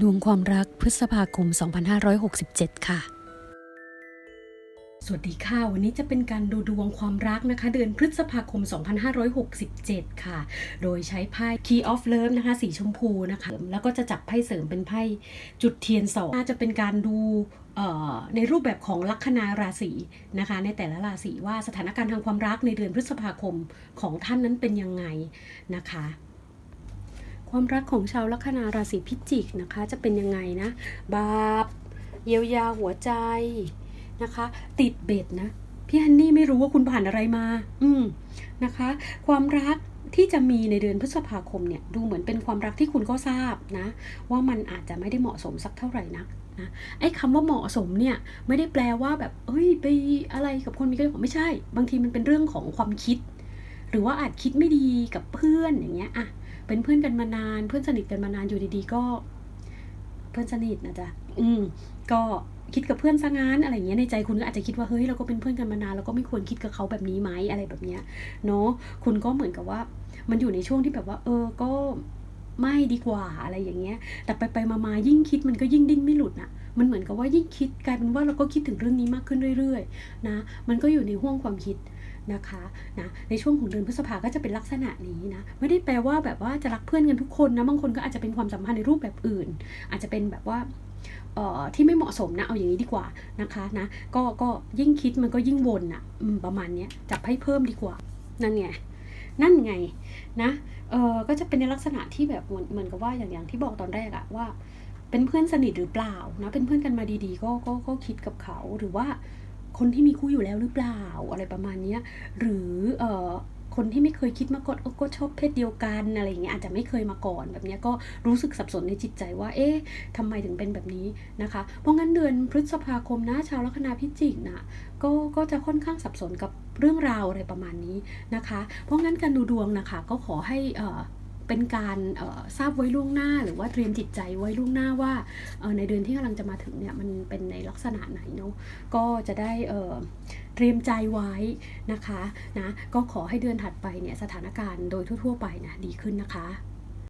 ดวงความรักพฤษภาคม 2567 ค่ะ สวัสดีค่ะ วันนี้จะเป็นการดูดวงความรักนะคะ เดือนพฤษภาคม 2567 ค่ะ โดยใช้ไพ่ Key of Love นะคะ สีชมพูนะคะ แล้วก็จะจับไพ่เสริมเป็นไพ่จุดเทียนสองน่าจะเป็นการดูในรูปแบบของลัคนาราศีนะคะ ในแต่ละราศีว่าสถานการณ์ทางความรักในเดือนพฤษภาคมของท่านนั้นเป็นยังไงนะคะ ความรักของชาวลัคนาราศีพิจิกนะคะ จะเป็นยังไงนะ บาป เยียวยาหัวใจนะคะ ติดเบ็ดนะ พี่ฮันนี่ไม่รู้ว่าคุณผ่านอะไรมา อืมนะคะ ความรักที่จะมีในเดือนพฤษภาคมเนี่ย ดูเหมือนเป็นความรักที่คุณก็ทราบนะ ว่ามันอาจจะไม่ได้เหมาะสมสักเท่าไหร่นักนะไอ้คำว่าเหมาะสมเนี่ยไม่ได้แปลว่าแบบเอ้ยไปอะไรกับคนมีก็ไม่ใช่ บางทีมันเป็นเรื่องของความคิด หรือว่าอาจคิดไม่ดีกับเพื่อนอย่างเงี้ยอะ เป็นเพื่อนกันมานาน เพื่อนสนิทกันมานานอยู่ดีๆ ก็ เพื่อนสนิทนะจ๊ะอืม ก็คิดกับเพื่อนซะงั้นอะไรอย่างเงี้ยในใจคุณก็อาจจะคิดว่าเฮ้ยเราก็เป็นเพื่อนกันมานานเราก็ไม่ควรคิดกับเขาแบบนี้ไหมอะไรแบบเนี้ยเนาะคุณก็เหมือนกับว่า มันอยู่ในช่วงที่แบบว่า เออก็ไม่ดีกว่าอะไรอย่างเงี้ย แต่ไปไปมามายิ่งคิดมันก็ยิ่งดิ้นไม่หลุดน่ะมันเหมือนกับว่ายิ่งคิดกลายเป็นว่าเราก็คิดถึงเรื่องนี้มากขึ้นเรื่อย ๆ นะ มันก็อยู่ในห่วงความคิด นะคะนะในช่วงของเดือนพฤษภาก็จะเป็นลักษณะนี้นะไม่ได้แปลว่าแบบว่าจะรักเพื่อนกันทุกคนนะบางคนก็อาจจะเป็นความสัมพันธ์ในรูปแบบอื่น อาจจะเป็นแบบว่าเอ่อที่ไม่เหมาะสมนะเอาอย่างนี้ดีกว่านะคะนะก็ก็ยิ่งคิดมันก็ยิ่งวนอะอืมประมาณนี้จับให้เพิ่มดีกว่านั่นไงนั่นไงนะเออก็จะเป็นในลักษณะที่แบบเหมือนเหมือนกับว่าอย่างอย่างที่บอกตอนแรกอะว่า เป็นเพื่อนสนิทหรือเปล่านะเป็นเพื่อนกันมาดีๆ ก็ก็ก็คิดกับเขาหรือว่า คนที่มีคู่อยู่แล้วหรือเปล่าอะไรประมาณนี้หรือเอ่อคนที่ไม่เคยคิดมาก่อนก็ชอบเพศเดียวกันอะไรอย่างเงี้ยอาจจะไม่เคยมาก่อนแบบนี้ก็รู้สึกสับสนในจิตใจว่า เอ๊ะทำไมถึงเป็นแบบนี้นะคะ เพราะงั้นเดือนพฤษภาคมนะชาวลัคนาพิจิกนะก็ก็จะค่อนข้างสับสนกับเรื่องราวอะไรประมาณนี้นะคะ เพราะงั้นการดูดวงนะคะ ก็ขอให้ เป็นการทราบไว้ล่วงหน้า หรือว่าเตรียมจิตใจไว้ล่วงหน้าว่าในเดือนที่กำลังจะมาถึงเนี่ยมันเป็นในลักษณะไหนเนาะก็จะได้เอ่อเตรียมใจไว้นะคะนะก็ขอให้เดือนถัดไปเนี่ยสถานการณ์โดยทั่ว ๆ ไปนะดีขึ้นนะคะ